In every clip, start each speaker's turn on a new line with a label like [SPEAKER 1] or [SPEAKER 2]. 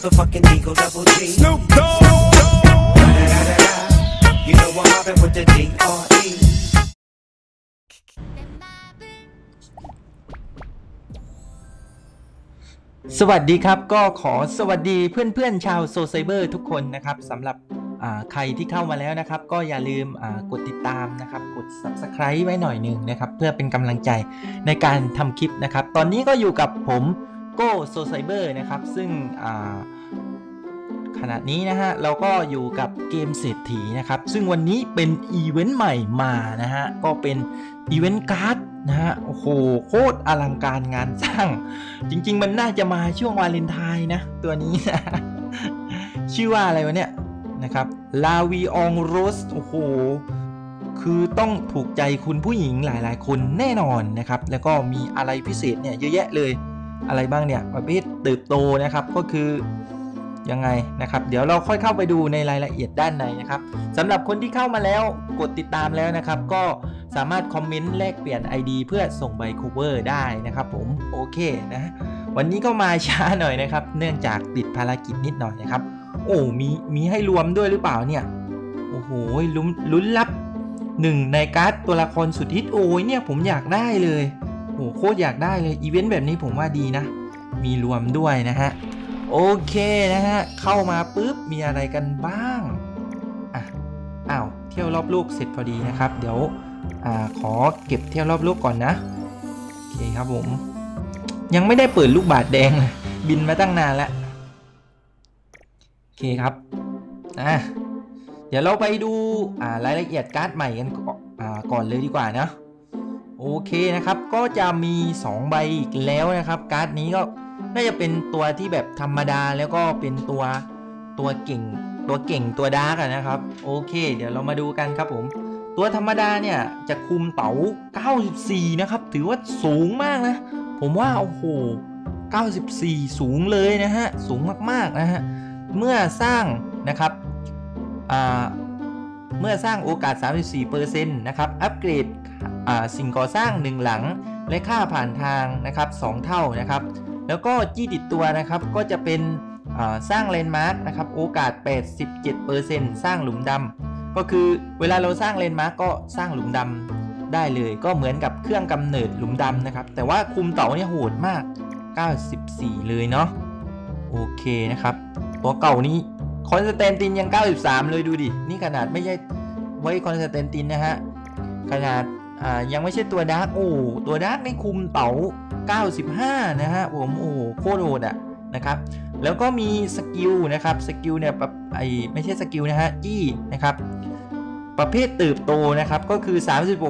[SPEAKER 1] motherfucking Eagle Double G.
[SPEAKER 2] Snoop Dogg.
[SPEAKER 1] Da-da-da-da-da. You know I'm mobbing with the D.R.E.
[SPEAKER 3] สวัสดีครับก็ขอสวัสดีเพื่อนๆชาวโซไซเบอร์ทุกคนนะครับสำหรับอ่าใครที่เข้ามาแล้วนะครับ ก็อย่าลืมอ่ากดติดตามนะครับกด Subscribe ไว้หน่อยหนึ่งนะครับ เพื่อเป็นกำลังใจในการทำคลิปนะครับ ตอนนี้ก็อยู่กับผม โก้โซไซเบอร์นะครับ ซึ่งอ่าขณะนี้นะฮะ เราก็อยู่กับเกมเศรษฐีนะครับ ซึ่งวันนี้เป็นอีเวนต์ใหม่มานะฮะ ก็เป็นอีเวนต์การ์ดนะฮะ โอ้โห โคตรอลังการงานสร้าง จริง ๆ มันน่าจะมาช่วงวาเลนไทน์นะ ตัวนี้นะชื่อว่าอะไรวะเนี่ยนะครับลาวีองโรสโอ้โหคือต้องถูกใจคุณผู้หญิงหลายๆ คนแน่นอนนะครับ แล้วก็มีอะไรพิเศษเนี่ยเยอะแยะเลย อะไรบ้างเนี่ยประเภทเติบโตนะครับก็คือยังไงนะครับ เดี๋ยวเราค่อยเข้าไปดูในรายละเอียดด้านในนะครับสำหรับคนที่เข้ามาแล้วกดติดตามแล้วนะครับ ก็สามารถคอมเมนต์แลกเปลี่ยน ID เพื่อส่งใบคูเวอร์ได้นะครับ ผมโอเคนะวันนี้ก็มาช้าหน่อยนะครับ เนื่องจากติดภารกิจนิดหน่อยนะครับ โอ้มีมีให้รวมด้วยหรือเปล่าเนี่ยโอ้โหลุ้นลุ้นรับหนึ่งในการ์ดตัวละครสุดฮิตโอ้ยเนี่ยผมอยากได้เลย หโคตรอยากได้เลยอีเวนต์แบบนี้ผมว่าดีนะ มีรวมด้วยนะฮะ โอเคนะฮะ เข้ามาปุ๊บ มีอะไรกันบ้าง อะอ้าว เที่ยวรอบโลกเสร็จพอดีนะครับ เดี๋ยวอ่าขอเก็บเที่ยวรอบโลกก่อนนะ โอเคครับผม ยังไม่ได้เปิดลูกบาทแดงเลยบินมาตั้งนานแล้ว โอเคครับ อะเดี๋ยวเราไปดูอ่ารายละเอียดการ์ดใหม่กันก่อนเลยดีกว่านะ โอเคนะครับ ก็จะมี 2 ใบอีกแล้วนะครับ การ์ดนี้ก็น่าจะเป็นตัวที่แบบธรรมดาแล้วก็เป็นตัวตัวเก่ง ตัวเก่งตัวดาร์กนะครับ โอเค เดี๋ยวเรามาดูกันครับผม ตัวธรรมดาเนี่ยจะคุมเต๋า 94 นะครับ ถือว่าสูงมากนะ ผมว่าโอ้โห 94 สูงเลยนะฮะ สูงมากๆนะฮะ เมื่อสร้างนะครับเมื่อสร้างโอกาส 34%นะครับ อัปเกรด สิ่งก่อสร้าง 1 หลังและค่าผ่านทางนะครับ2เท่านะครับ แล้วก็จี้ติดตัวนะครับก็จะเป็นสร้างเลนมาร์กนะครับโอกาส 87%สร้างหลุมดำก็คือเวลาเราสร้างเลนมาร์กก็สร้างหลุมดำได้เลย ก็เหมือนกับเครื่องกำเนิดหลุมดำนะครับ แต่ว่าคุมเต่าเนี่ยโหดมาก 94 เลยเนาะโอเคนะครับ ตัวเก่านี้คอนสแตนตินยัง 93 เลยดูดิ นี่ขนาดไม่ใช่ไว้คอนสแตนตินนะฮะ ขนาด อ่ายังไม่ใช่ตัวดาร์กโอ้ตัวดาร์กนี่คุมเต๋า95 นะฮะผมโอ้โหโคตรโหดอะนะครับแล้วก็มีสกิลนะครับสกิลเนี่ยแบบไอไม่ใช่สกิลนะฮะจี้นะครับประเภทเติบโตนะครับก็คือ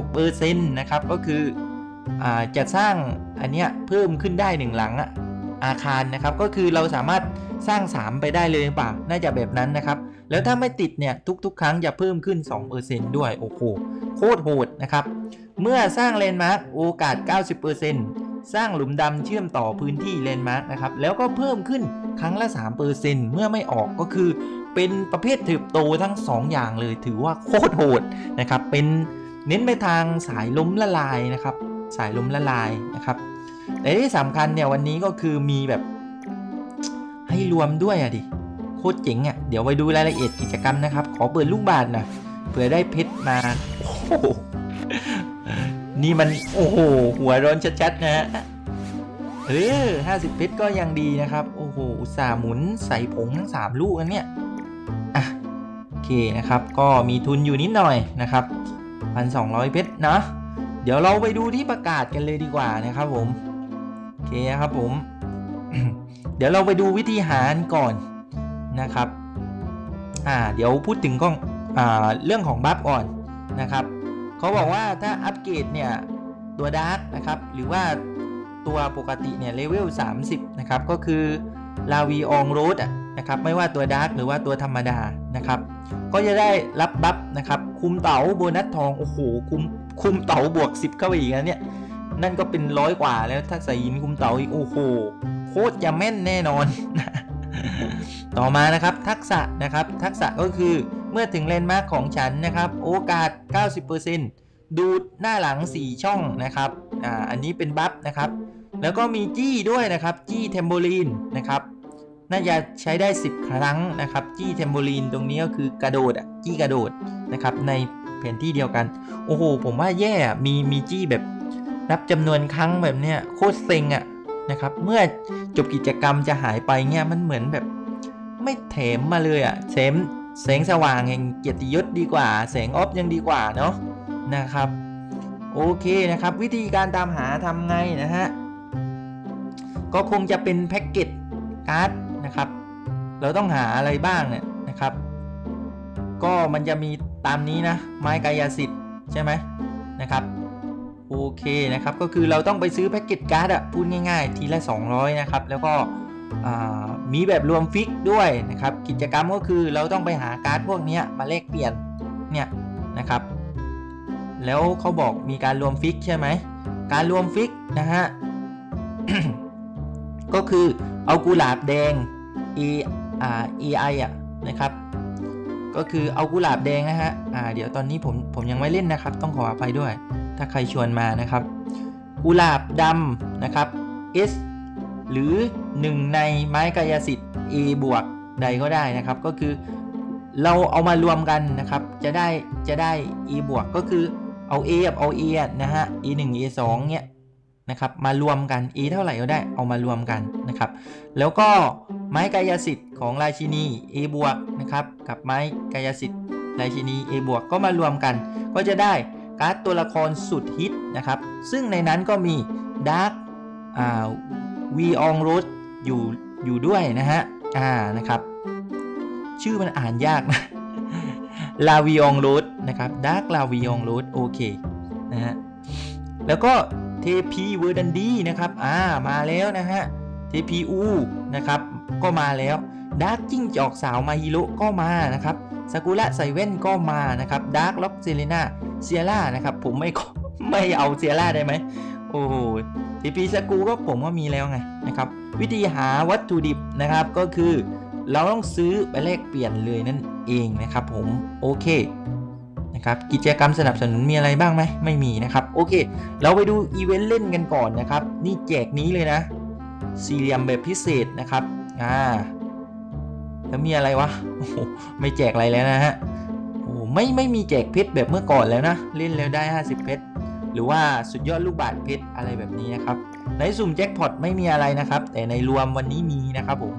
[SPEAKER 3] 36%นะครับก็คืออ่าจะสร้างอันเนี้ยเพิ่มขึ้นได้หนึ่งหลังอะอาคารนะครับก็คือเราสามารถสร้าง 3 ไปได้เลยหรือเปล่าน่าจะแบบนั้นนะครับ แล้วถ้าไม่ติดเนี่ยทุกๆ ครั้งจะเพิ่มขึ้น 2%ด้วยโอ้โหโคตรโหดนะครับ เมื่อสร้างเลนมาร์กโอกาส 90%สร้างหลุมดำเชื่อมต่อพื้นที่เลนมาร์กนะครับ แล้วก็เพิ่มขึ้นครั้งละ 3%เมื่อไม่ออกก็คือ เป็นประเภทถืบโตทั้ง 2 อย่างเลยถือว่าโคตรโหดนะครับ เป็นเน้นไปทางสายล้มละลายนะครับ สายล้มละลายนะครับ แต่ที่สำคัญเนี่ยวันนี้ก็คือมีแบบให้รวมด้วยอะดิโคตรเจ๋งอะเดี๋ยวไปดูรายละเอียดกิจกรรมนะครับ ขอเปิดลูกบาทหน่อยเผื่อได้เพชรมาโอ้โห นี่มันโอ้โหหัวร้อนชัดๆนะฮะเออห้าสิบเพชรก็ยังดีนะครับ โอ้โหอุตส่าห์หมุนใส่ผงทั้งสามลูกอันเนี้ยอะโอเคนะครับ ก็มีทุนอยู่นิดหน่อยนะครับพันสองร้อยเพชรนะเดี๋ยวเราไปดูที่ประกาศกันเลยดีกว่านะครับผมโอเคครับผม เดี๋ยวเราไปดูวิธีหารก่อนนะครับอ่าเดี๋ยวพูดถึงกล้องอ่าเรื่องของบัฟก่อนนะครับ เขาบอกว่าถ้าอัปเกรดเนี่ยตัวดาร์กนะครับ หรือว่าตัวปกติเนี่ยเลเวล 30 นะครับ ก็คือลาวีองโรดนะครับ ไม่ว่าตัวดาร์กหรือว่าตัวธรรมดานะครับ ก็จะได้รับบัฟนะครับ คุมเต๋าโบนัสทอง โอ้โห คุมคุมเต๋าบวก 10 เข้าไปอีกนะเนี่ย นั่นก็เป็นร้อยกว่าแล้วถ้าใส่หินคุมเต๋าอีก โอ้โห โคตรจะแม่นแน่นอน ต่อมานะครับทักษะนะครับ ทักษะก็คือ เมื่อถึงเลนมาร์กของฉันนะครับ โอกาส 90%ดูดหน้าหลัง 4 ช่องนะครับอ่าอันนี้เป็นบัฟนะครับ แล้วก็มีจี้ด้วยนะครับ จี้เทมโบลีนนะครับน่าจะใช้ได้ 10 ครั้งนะครับ จี้เทมโบลีนตรงนี้ก็คือกระโดดอะจี้กระโดดนะครับในแผนที่เดียวกัน โอ้โห ผมว่าแย่อมีมีจี้แบบนับจำนวนครั้งแบบเนี้ยโคตรเซ็งอะนะครับ เมื่อจบกิจกรรมจะหายไปเงี้ยมันเหมือนแบบ ไม่เถมมาเลยอะเสม แสงสว่างแห่งเกียรติยศดีกว่า แสงออฟยังดีกว่าเนาะนะครับโอเคนะครับ วิธีการตามหาทำไงนะฮะก็คงจะเป็นแพ็กเกจการ์ดนะครับ เราต้องหาอะไรบ้างเนี่ยนะครับ ก็มันจะมีตามนี้นะ ไม้กายสิทธิ์ใช่ไหมนะครับโอเคนะครับก็คือเราต้องไปซื้อแพ็กเกจการ์ดอะพูดง่ายๆ ทีละ 200 นะครับ แล้วก็ มีแบบรวมฟิกด้วยนะครับ กิจกรรมก็คือเราต้องไปหาการ์ดพวกนี้มาแลกเปลี่ยนเนี่ยนะครับ แล้วเขาบอกมีการรวมฟิกใช่ไหมการรวมฟิกนะฮะก็คือเอากุหลาบแดง e อ่า ei อะนะครับก็คือเอากุหลาบแดงนะฮะ อ่า เดี๋ยวตอนนี้ผมผมยังไม่เล่นนะครับ ต้องขออภัยด้วย ถ้าใครชวนมานะครับ กุหลาบดำนะครับ s หรือ 1 ในไม้กายสิทธิ์ a บวกใดก็ได้นะครับ ก็คือเราเอามารวมกันนะครับ จะได้จะได้ e บวกก็คือเอา a กับเอา e นะฮะ e 1 e 2เนี่ยนะครับมารวมกัน e เท่าไหร่ก็ได้เอามารวมกันนะครับ แล้วก็ไม้กายสิทธิ์ของราชินี a บวกนะครับกับไม้กายสิทธิ์ราชินี a บวกก็มารวมกัน ก็จะได้การ์ดตัวละครสุดฮิตนะครับ ซึ่งในนั้นก็มีดาร์กอ่า วีอองรูทอยู่อยู่ด้วยนะฮะอ่านะครับ ชื่อมันอ่านยากนะลาวิองรูทนะครับดาร์กลาวิองรูทโอเคนะฮะแล้วก็เทพีเวอร์ดันดีนะครับอ่ามาแล้วนะฮะเทพีอูนะครับก็มาแล้วดาร์กจิ้งจอกสาวมาฮิโร่ก็มานะครับสกุระใส่แว่นก็มานะครับดาร์กล็อกเซเลนาเซียร่านะครับผมไม่ไม่เอาเซียร่าได้ไหมโอ้โห ทีพีสกูก็ผมก็มีแล้วไงนะครับ วิธีหาวัตถุดิบนะครับก็คือ เราต้องซื้อไปแลกเปลี่ยนเลยนั่นเองนะครับ ผมโอเคนะครับกิจกรรมสนับสนุนมีอะไรบ้างไหมไม่มีนะครับโอเค เราไปดูอีเวนต์เล่นกันก่อนนะครับ นี่แจกนี้เลยนะ สี่เหลี่ยมแบบพิเศษนะครับอ่าแล้วมีอะไรวะโอ้ไม่แจกอะไรแล้วนะฮะโอ้ไม่ไม่มีแจกเพชรแบบเมื่อก่อนแล้วนะ เล่นแล้วได้ 50เพชร หรือว่าสุดยอดลูกบาศก์เพชรอะไรแบบนี้นะครับ ในสุ่มแจ็คพอตไม่มีอะไรนะครับ แต่ในรวมวันนี้มีนะครับผม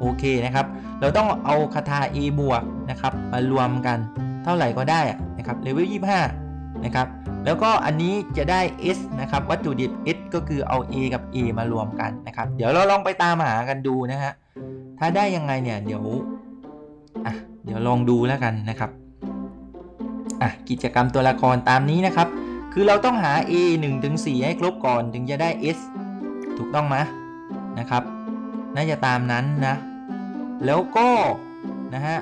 [SPEAKER 3] โอเคนะครับ เราต้องเอาคาถา A บวกนะครับมารวมกันเท่าไหร่ก็ได้นะครับเลเวล25 นะครับ แล้วก็อันนี้จะได้ S นะครับวัตถุดิบ S ก็คือเอา A กับ A มารวมกันนะครับ เดี๋ยวเราลองไปตามหากันดูนะฮะถ้าได้ยังไงเนี่ยเดี๋ยวอะเดี๋ยวลองดูแล้วกันนะครับอะกิจกรรมตัวละครตามนี้นะครับ คือเราต้องหา A 1ถึง4ให้ครบก่อนถึงจะได้ S ถูกต้องไหมนะครับ น่าจะตามนั้นนะ แล้วก็นะฮะ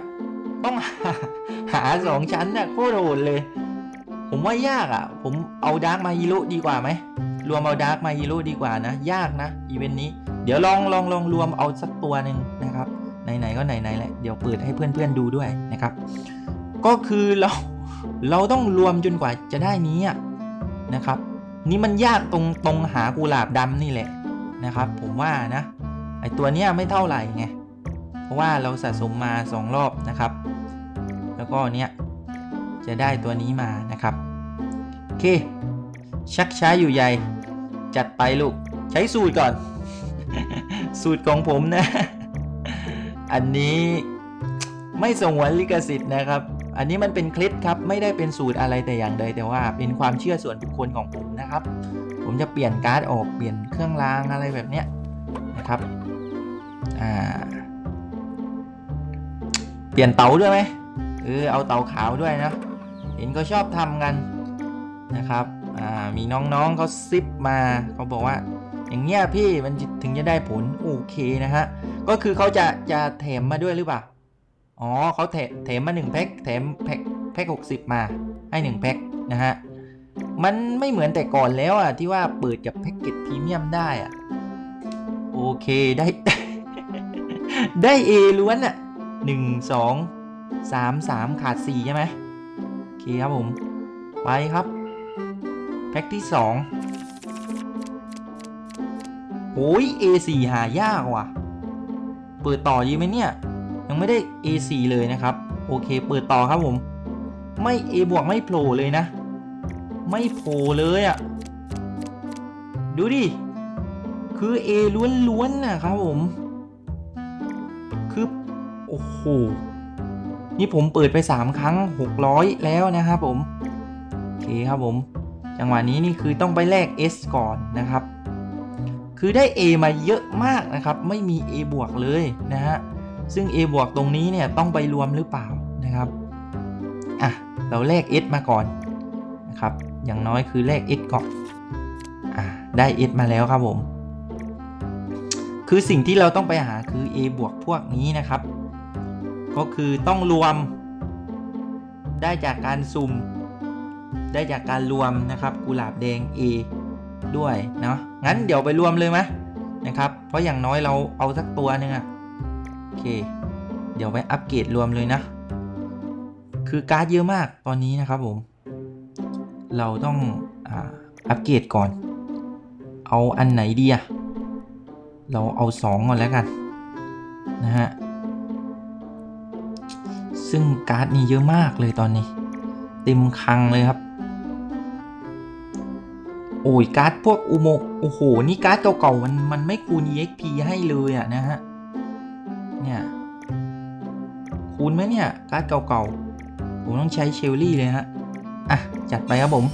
[SPEAKER 3] ต้องหาหาสองชั้นน่ะโคตรโหดเลย ผมว่ายากอะ ผมเอาดาร์กมาฮิโร่ดีกว่าไหม รวมเอาดาร์กมาฮิโร่ดีกว่านะ ยากนะอีเวนต์นี้ เดี๋ยวลองลองลองรวมเอาสักตัวหนึ่งนะครับ ไหนๆก็ไหนๆแหละเดี๋ยวเปิดให้เพื่อนๆดูด้วยนะครับ ก็คือเราเราต้องรวมจนกว่าจะได้นี้อะ นะครับ นี่มันยากตรงตรงหากุหลาบดำนี่แหละนะครับ ผมว่านะไอตัวเนี้ยไม่เท่าไหร่ไงเพราะว่าเราสะสมมา 2 รอบนะครับ แล้วก็เนี้ยจะได้ตัวนี้มานะครับโอเค ชักช้าอยู่ใหญ่ จัดไปลูก ใช้สูตรก่อน สูตรของผมนะ อันนี้ไม่สงวนลิขสิทธิ์นะครับ อันนี้มันเป็นคลิปครับไม่ได้เป็นสูตรอะไรแต่อย่างใดแต่ว่าเป็นความเชื่อส่วนบุคคลของผมนะครับ ผมจะเปลี่ยนการ์ดออกเปลี่ยนเครื่องรางอะไรแบบเนี้ยนะครับอ่าเปลี่ยนเตาด้วยไหมเออเอาเตาขาวด้วยนะเห็นเขาชอบทำกันนะครับอ่ามีน้องๆเขาซิปมาเขาบอกว่าอย่างเงี้ยพี่มันถึงจะได้ผลโอเคนะฮะก็คือเขาจะจะแถมมาด้วยหรือเปล่า อ๋อเขาแถมมา1แพ็คแถมแพ็คแพ็คหกสิบมาให้1แพ็คนะฮะมันไม่เหมือนแต่ก่อนแล้วอะที่ว่าเปิดกับแพ็กเกจพรีเมียมได้อะโอเคได้ ได้ A ล้วนอะหนึ่งสองสามสามขาดสี่ใช่ไหมโอเคครับผม ไปครับ แพ็คที่สองโอ้ย A4 หายากว่ะ เปิดต่อดีไหมเนี่ย ยังไม่ได้ A4 เลยนะครับ โอเค เปิดต่อครับผม ไม่ A บวกไม่โผล่เลยนะ ไม่โผล่เลยอะ่ะ ดูดิ คือ A ล้วนๆนะครับผม คือ โอ้โห นี่ผมเปิดไป 3 ครั้ง 600 แล้วนะครับผม โอเคครับผม จังหวะนี้นี่คือต้องไปแลก S ก่อนนะครับ คือได้ A มาเยอะมากนะครับ ไม่มี A บวกเลยนะฮะ ซึ่ง A บวกตรงนี้เนี่ยต้องไปรวมหรือเปล่านะครับอะเราแลก S มาก่อนนะครับอย่างน้อยคือแลก S ก่อนอะได้ S มาแล้วครับผม คือสิ่งที่เราต้องไปหาคือ A บวกพวกนี้นะครับ ก็คือต้องรวม ได้จากการสุ่มได้จากการรวมนะครับกุหลาบแดง A ด้วยเนาะงั้นเดี๋ยวไปรวมเลยไหมนะครับ เพราะอย่างน้อยเราเอาสักตัวหนึ่งอะ โอเค เดี๋ยวไปอัปเกรดรวมเลยนะ คือการ์ดเยอะมากตอนนี้นะครับผม เราต้องอัปเกรดก่อน เอาอันไหนดีอะเราเอา 2 ก่อนแล้วกัน นะฮะ ซึ่งการ์ดนี่เยอะมากเลยตอนนี้ เต็มคังเลยครับ โอ้ยการ์ดพวกอุโมโอ้โห นี่การ์ดเก่าๆมันมันไม่คูณ EXP ให้เลยอะนะฮะ เนี่ยคูณไหมเนี่ยการ์ดเก่าๆ ผมต้องใช้เชลลี่เลยฮะ อะ จัดไปครับผม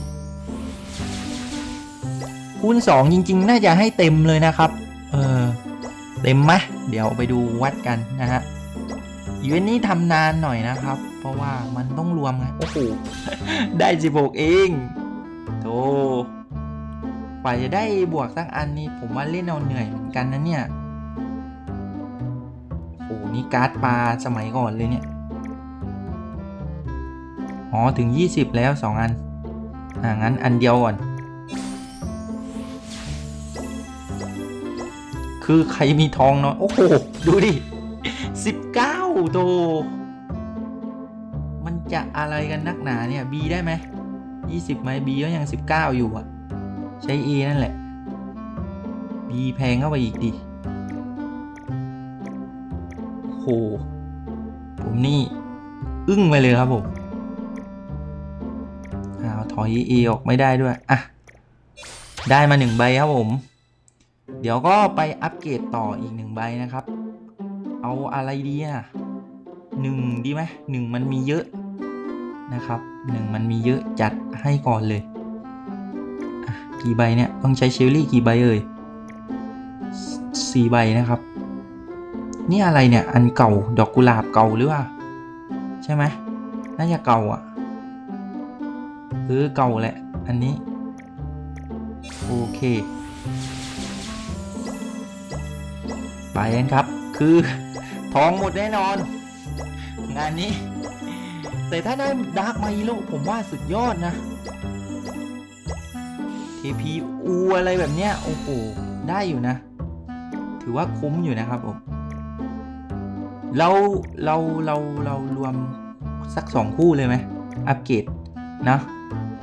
[SPEAKER 3] คูณ 2 จริง ๆ น่าจะให้เต็มเลยนะครับ เออ เต็มไหมเดี๋ยวไปดูวัดกันนะฮะอีเวนต์นี้ทำนานหน่อยนะครับ เพราะว่ามันต้องรวมไง โอ้โห ได้ 16 เองโธ่กว่าจะได้บวกสักอันนี้ผมว่าเล่นเอาเหนื่อยเหมือนกันนะเนี่ย การ์ดปลาสมัยก่อนเลยเนี่ย อ๋อ ถึง 20 แล้ว 2 อัน อ่า งั้นอันเดียวก่อน คือใครมีทองน้อย โอ้โห ดูดิ 19โตมันจะอะไรกันนักหนาเนี่ย B ได้ไหม 20ไหม B ก็ยัง 19 อยู่อะ ใช้ A นั่นแหละ B แพงเข้าไปอีกดิ หผมนี่ อึ้งไปเลยครับผมอาถอย A อออกไม่ได้ด้วย อะ ได้มาหนึ่งใบครับผม เดี๋ยวก็ไปอัปเกรดต่ออีกหนึ่งใบนะครับ เอาอะไรดีอะหนึ่งดีไหมหนึ่งมันมีเยอะนะครับหนึ่งมันมีเยอะจัดให้ก่อนเลยกี่ใบเนี่ย ต้องใช้เชลลี่กี่ใบเอ่ยสี่ใบนะครับ นี่อะไรเนี่ย อันเก่าดอกกุหลาบเก่าหรือว่า ใช่ไหมน่าจะเก่าอะเออเก่าแหละ อันนี้ โอเค ไปกันครับ คือทองหมดแน่นอน งานนี้ แต่ถ้าได้ดาร์กไมโลผมว่าสุดยอดนะ TP อูอะไรแบบเนี้ย โอ้โห ได้อยู่นะ ถือว่าคุ้มอยู่นะครับผม เราเราเราเรารวมสักสองคู่เลยไหมอัปเกรดนะ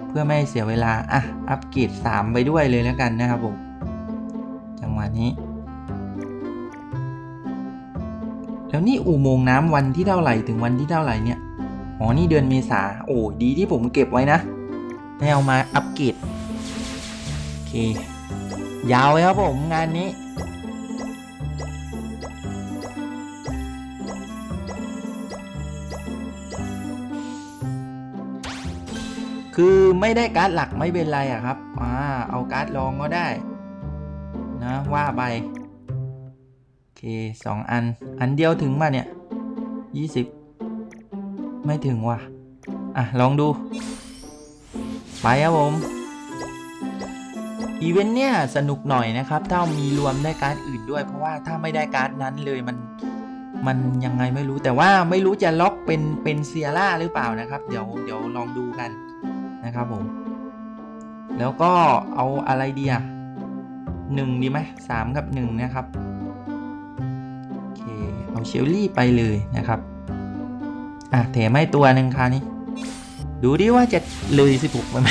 [SPEAKER 3] เพื่อไม่เสียเวลา อะ อัปเกรด3ไปด้วยเลยแล้วกันนะครับผม จังหวะนี้ แล้วนี่อุโมงน้ำวันที่เท่าไหร่ถึงวันที่เท่าไหร่เนี่ยอ๋อนี่เดือนเมษาโอ้ดีที่ผมเก็บไว้นะให้เอามาอัปเกรดโอเค ยาวเลยครับผมงานนี้ คือไม่ได้การ์ดหลักไม่เป็นไรอะครับอ่าเอาการ์ดรองก็ได้ นะว่าไป โอเคสองอัน อันเดียวถึงมาเนี่ยยี่สิบไม่ถึงว่ะ อะ ลองดู ไปครับผม อีเวนต์เนี่ย สนุกหน่อยนะครับ ถ้ามีรวมได้การ์ดอื่นด้วย เพราะว่าถ้าไม่ได้การ์ดนั้นเลยมันมันยังไงไม่รู้แต่ว่าไม่รู้จะล็อกเป็นเป็นเซียร่าหรือเปล่านะครับ เดี๋ยวเดี๋ยวลองดูกัน นะครับผม แล้วก็เอาอะไรดีอะหนึ่งดีไหมสามกับหนึ่งนะครับ โอเค เอาเชลลี่ไปเลยนะครับ อะแถมให้ตัวหนึ่งคราวนี้ ดูดิว่าจะเลย16ไปไหม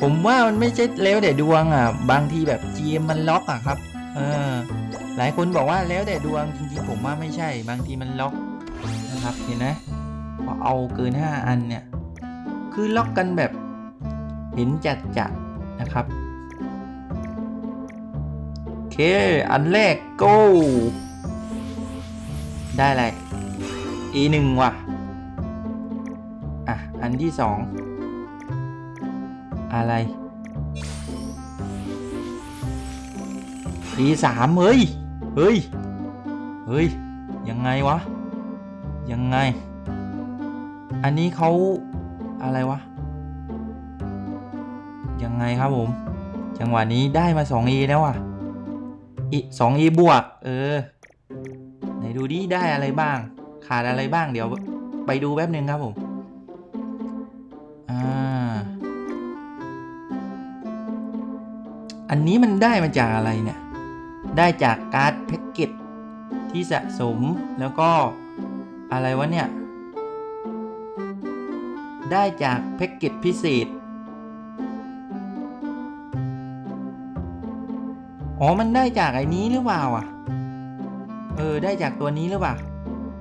[SPEAKER 3] ผมว่ามันไม่ใช่แล้วแต่ดวงอะ บางทีแบบ GM มันล็อกอะครับ เออ หลายคนบอกว่าแล้วแต่ดวงจริงๆ ผมว่าไม่ใช่ บางทีมันล็อก นะครับ เห็นไหมพอเอาเกิน 5 อันเนี่ย คือล็อกกันแบบเห็นจัดจัดนะครับ โอเค อันแรก go ได้อะไร e หนึ่งว่ะ อะ อันที่สองอะไร e สามเฮ้ย เฮ้ย เฮ้ย ยังไงวะ ยังไง อันนี้เขาอะไรวะ ยังไงครับผม จังหวะนี้ได้มา 2e แล้วอะอีสอง e บวก เออ ไหนดูดิได้อะไรบ้าง ขาดอะไรบ้างเดี๋ยวไปดูแป๊บหนึ่งครับผม อ่า อันนี้มันได้มาจากอะไรเนี่ย ได้จากการ์ดแพ็กเกจที่สะสมแล้วก็ อะไรวะเนี่ย ได้จากแพ็กเกจพิเศษ อ๋อ มันได้จากไอ้นี้หรือเปล่าอะ เออ ได้จากตัวนี้หรือเปล่า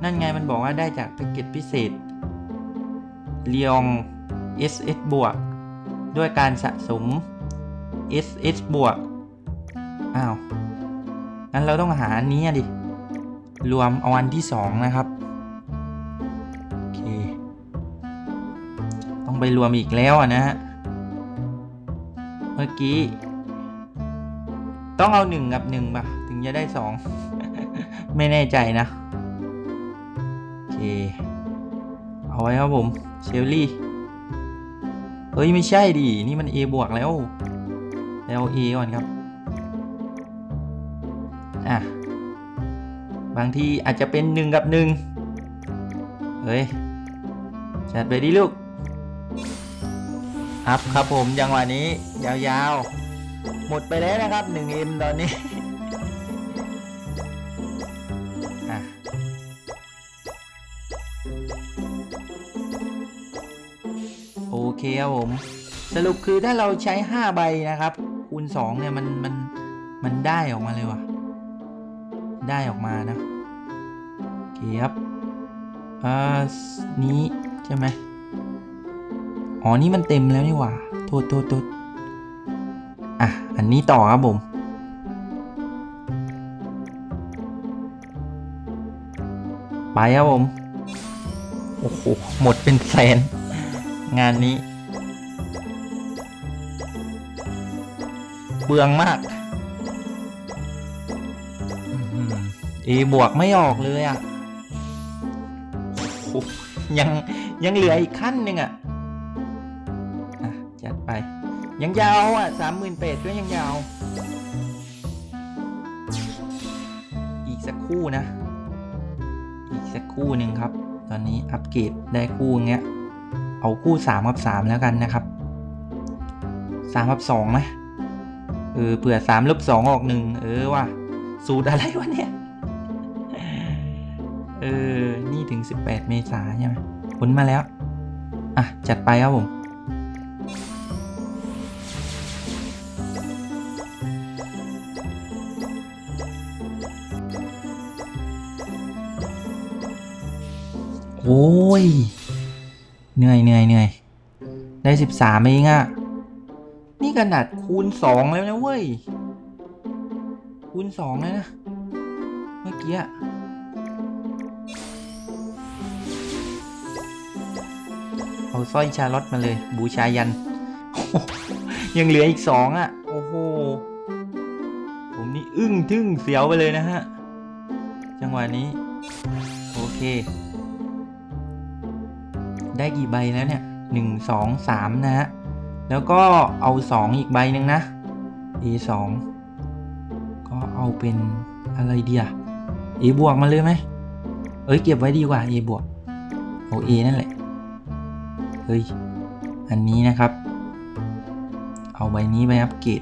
[SPEAKER 3] นั่นไงมันบอกว่าได้จากแพ็กเกจพิเศษเลียง SS บวก ด้วยการสะสม SS บวก อ้าว งั้นเราต้องหาอันนี้ดิ รวมเอาอันที่ 2 นะครับ ต้องไปรวมอีกแล้วนะฮะ เมื่อกี้ ต้องเอา1กับ1ป่ะ ถึงจะได้2ไม่แน่ใจนะ โอเค เอาไว้ครับผม เชลลี่ เฮ้ย ไม่ใช่ดิ นี่มัน A บวกแล้ว แล้ว A ก่อนครับ อะ บางทีอาจจะเป็น1กับ1เฮ้ย จัดไปดิลูก อัพครับผมจังหวะนี้ ยาวๆ หมดไปแล้วนะครับ 1M ตอนนี้โอเคครับผม สรุปคือถ้าเราใช้ 5 ใบนะครับ คูณ 2 เนี่ย มันมันมันได้ออกมาเลยว่ะ ได้ออกมานะเคครับอ่านี้ใช่ไหม อ๋อ นี่มันเต็มแล้วนี่หว่า โทษโทษโทษอะ อันนี้ต่อครับผม ไปครับผม โอ้โห หมดเป็นแสน งานนี้ เบืองมาก เอบวกไม่ออกเลยอะยังยังเหลืออีกขั้นหนึ่งอะ ยังยาวอะสามหมื่นเป็ดก็ยังยาว อีกสักคู่นะ อีกสักคู่หนึ่งครับ ตอนนี้อัปเกรดได้คู่เงี้ย เอาคู่3กับ3แล้วกันนะครับ3กับ2ไหมเออเผื่อ3ลบ2องออก1เออว่ะสูตรอะไรวะเนี่ย เออ นี่ถึง18เมษาใช่ไหมผลมาแล้ว อะ จัดไปครับผม โอ้ย เหนื่อยเหนื่อยเหนื่อยได้สิบสามเองอะนี่ขนาดคูณสองแล้วนะเว้ย คูณสองแล้วนะ เมื่อกี้อะเอาสร้อยชาลอตมาเลย บูชายัน ยังเหลืออีกสองอะโอ้โห ผมนี่อึ้งทึ่งเสียวไปเลยนะฮะ จังหวะนี้ โอเค ได้กี่ใบแล้วเนี่ยหนึ่งสองสามนะฮะ แล้วก็เอาสองอีกใบหนึ่งนะ A สองก็เอาเป็นอะไรเดีย A บวกมาเลยไหมเอ้ยเก็บไว้ดีกว่า A บวกเอา A นั่นแหละ เฮ้ย อันนี้นะครับ เอาใบนี้ไปอัปเกรด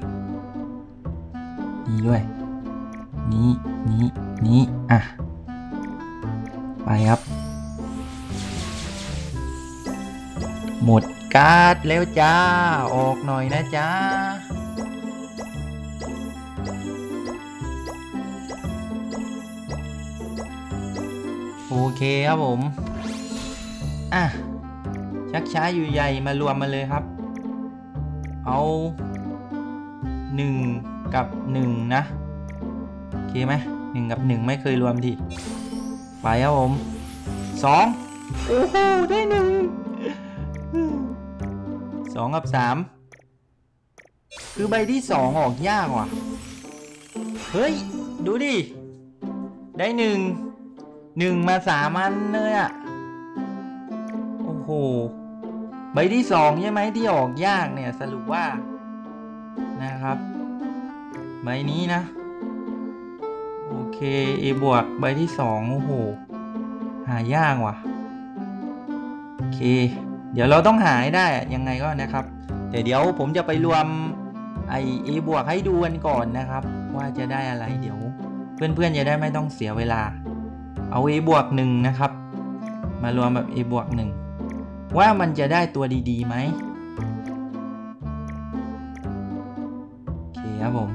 [SPEAKER 3] นี่ด้วย นี้ นี้ นี้ อะ ไปครับ หมดการ์ดแล้วจ้า ออกหน่อยนะจ้า โอเคครับผม อะ ชักช้าอยู่ใหญ่มารวมมาเลยครับ เอาหนึ่งกับหนึ่งนะ โอเคไหมหนึ่งกับหนึ่งไม่เคยรวมทีไปครับผมสองโอ้โหได้หนึ่ง สองกับสามคือใบที่สองออกยากว่ะ เฮ้ย ดูดิ ได้หนึ่งหนึ่งมาสามอันเลยอะโอ้โห ใบที่สองใช่ไหมที่ออกยากเนี่ยสรุปว่า นะครับ ใบนี้นะ โอเค A บวกใบที่สองโอ้โห หายากว่ะ โอเค เดี๋ยวเราต้องหาให้ได้ยังไงก็นะครับ แต่เดี๋ยวผมจะไปรวมไอ A บวกให้ดูกันก่อนนะครับ ว่าจะได้อะไรเดี๋ยว เพื่อนๆจะได้ไม่ต้องเสียเวลา เอา A บวกหนึ่งนะครับ มารวมแบบ A บวกหนึ่งว่ามันจะได้ตัวดีๆไหมโอเคครับผม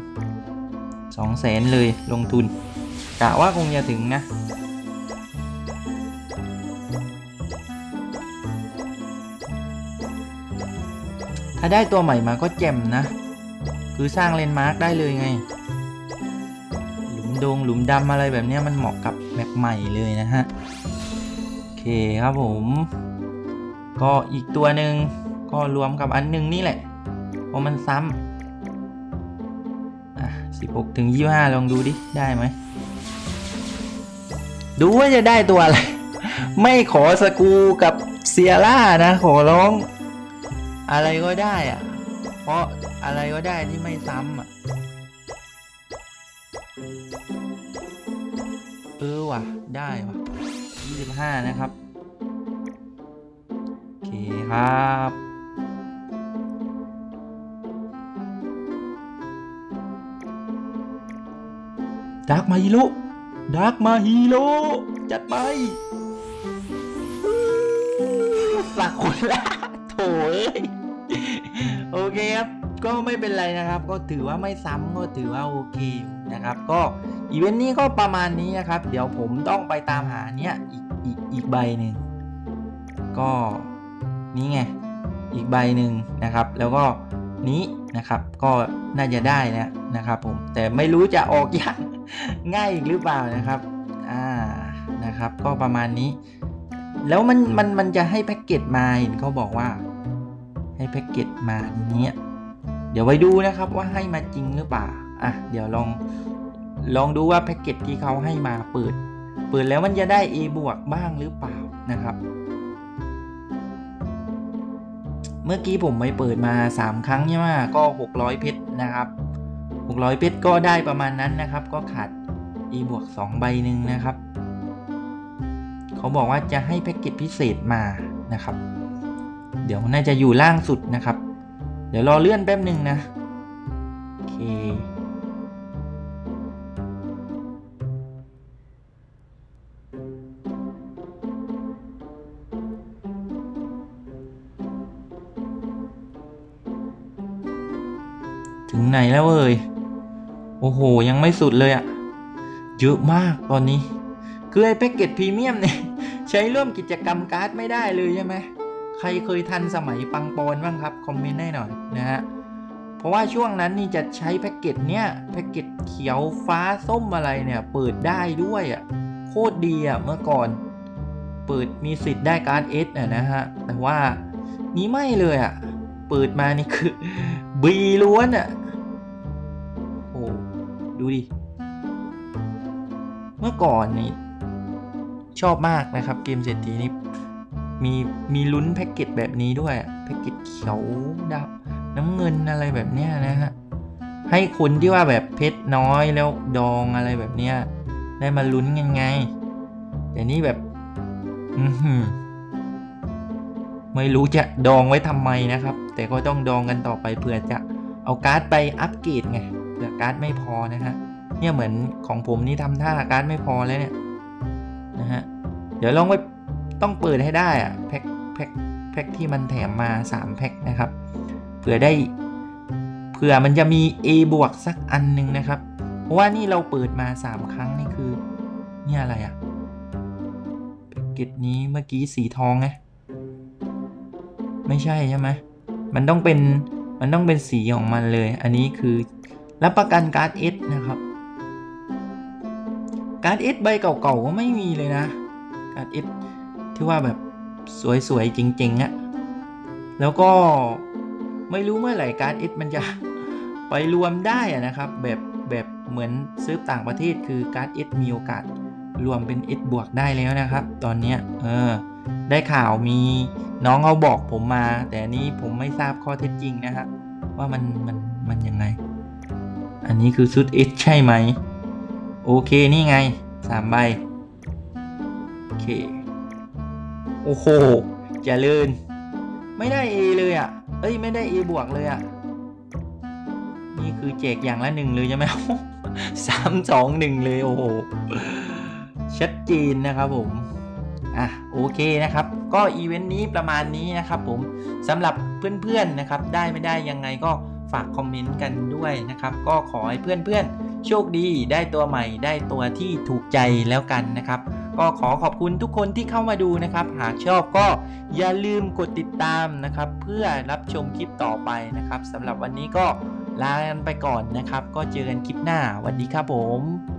[SPEAKER 3] สองแสนเลยลงทุนกะว่าคงจะถึงนะ ถ้าได้ตัวใหม่มาก็แจ่มนะ คือสร้างเลนด์มาร์กได้เลยไง หลุมดงหลุมดำอะไรแบบนี้มันเหมาะกับแมปใหม่เลยนะฮะ โอเคครับผม ก็อีกตัวหนึ่งก็รวมกับอันหนึ่งนี่แหละ เพราะมันซ้ำอะ16ถึง25ลองดูดิ ได้ไหม ดูว่าจะได้ตัวอะไร ไม่ขอสกูกับเซียร่านะ ขอร้อง อะไรก็ได้อะเพราะอะไรก็ได้ที่ไม่ซ้ำอะเออว่ะ ได้ว่ะ25นะครับ โอเคครับดาร์กมาฮีโร่ดาร์กมาฮีโร่จัดไปสักคนละโถเอ้ย โอเคครับ ก็ไม่เป็นไรนะครับ ก็ถือว่าไม่ซ้ำก็ถือว่าโอเคนะครับ ก็อีเวนต์นี้ก็ประมาณนี้นะครับ เดี๋ยวผมต้องไปตามหาเนี้ยอีกอีกอีกใบหนึ่งก็นี่ไงอีกใบหนึ่งนะครับ แล้วก็นี้นะครับก็น่าจะได้นะนะครับผมแต่ไม่รู้จะออกอย่างง่ายอีกหรือเปล่านะครับอ่านะครับ ก็ประมาณนี้ แล้วมันมันมันจะให้แพ็กเกจมาเห็นเขาบอกว่า ให้แพ็กเกจมาเนี้ยเดี๋ยวไปดูนะครับว่าให้มาจริงหรือเปล่าอะเดี๋ยวลองลองดูว่าแพ็กเกจที่เขาให้มาเปิด เปิดแล้วมันจะได้ A บวกบ้างหรือเปล่านะครับ เมื่อกี้ผมไปเปิดมา 3 ครั้งใช่ไหมก็ 600 เพชรนะครับ 600 เพชรก็ได้ประมาณนั้นนะครับ ก็ขาด E บวก2ใบหนึ่งนะครับ เขาบอกว่าจะให้แพ็กเกจพิเศษมานะครับ เดี๋ยวน่าจะอยู่ล่างสุดนะครับ เดี๋ยวรอเลื่อนแป๊บหนึ่งนะ โอเค ถึงไหนแล้วเอ่ย โอ้โห ยังไม่สุดเลยอะเยอะมากตอนนี้ คือไอ้แพ็กเกจพรีเมียมเนี่ย ใช้ร่วมกิจกรรมการ์ดไม่ได้เลยใช่ไหม ใครเคยทันสมัยปังปอนบ้างครับ คอมเมนต์ให้หน่อยนะฮะ เพราะว่าช่วงนั้นนี่จะใช้แพ็กเกจเนี้ยแพ็กเกจเขียวฟ้าส้มอะไรเนี่ยเปิดได้ด้วยอะ่ะโคตรดีอะ่ะเมื่อก่อน เปิดมีสิทธิ์ได้การ์ดเอสอะนะฮะ แต่ว่านี้ไม่เลยอะ่ะ เปิดมานี่คือบีล้วนอะ่ะโอ้ดูดิ เมื่อก่อนนี่ชอบมากนะครับเกมเศรษฐีนี่ มีมีลุ้นแพ็กเกจแบบนี้ด้วยแพ็กเกจเขียวดำน้ำเงินอะไรแบบเนี้ยนะฮะให้คนที่ว่าแบบเพชรน้อยแล้วดองอะไรแบบเนี้ยได้มาลุ้นยังไง แต่นี่แบบ อืไม่รู้จะดองไว้ทำไมนะครับ แต่ก็ต้องดองกันต่อไปเผื่อจะเอาการ์ดไปอัปเกรดไงเผื่อการ์ดไม่พอนะฮะเนี่ยเหมือนของผมนี่ทำท่าการ์ดไม่พอแล้วเนี่ยนะฮะเดี๋ยวลองไป ต้องเปิดให้ได้อะแพ็คแพ็คแพ็คที่มันแถมมา 3 แพ็คนะครับเผื่อได้เผื่อมันจะมี A บวกสักอันหนึ่งนะครับ เพราะว่านี่เราเปิดมา 3 ครั้งนี่คือเนี่ยอะไรอะแพ็กเกจนี้เมื่อกี้สีทองไงไม่ใช่ใช่ไหมมันต้องเป็นมันต้องเป็นสีของมันเลย อันนี้คือรับประกันการ์ด S นะครับ การ์ด S ใบเก่าๆก็ไม่มีเลยนะ การ์ด S ที่ว่าแบบสวยๆจริงๆอะแล้วก็ไม่รู้เมื่อไหร่การ์ด S มันจะไปรวมได้อะนะครับ แบบแบบเหมือนซื้อต่างประเทศคือการ์ด S มีโอกาสรวมเป็น S บวกได้แล้วนะครับ ตอนเนี้เออได้ข่าวมีน้องเขาบอกผมมา แต่นี้ผมไม่ทราบข้อเท็จจริงนะครับว่ามันมันมันยังไง อันนี้คือชุด S ใช่ไหม โอเคนี่ไงสามใบโอเค โอ้โหเจริญไม่ได้ A เลยอะ เอ้ยไม่ได้ A บวกเลยอะ นี่คือแจกอย่างละหนึ่งเลยใช่ไหมสามสองหนึ่งเลยโอ้โห ชัดเจนนะครับผม อะโอเคนะครับ ก็อีเวนต์นี้ประมาณนี้นะครับผมสำหรับเพื่อนๆนะครับ ได้ไม่ได้ยังไงก็ฝากคอมเมนต์กันด้วยนะครับ ก็ขอให้เพื่อนๆโชคดีได้ตัวใหม่ได้ตัวที่ถูกใจแล้วกันนะครับ ก็ขอขอบคุณทุกคนที่เข้ามาดูนะครับ หากชอบก็อย่าลืมกดติดตามนะครับ เพื่อรับชมคลิปต่อไปนะครับสำหรับวันนี้ก็ลากันไปก่อนนะครับ ก็เจอกันคลิปหน้าสวัสดีครับผม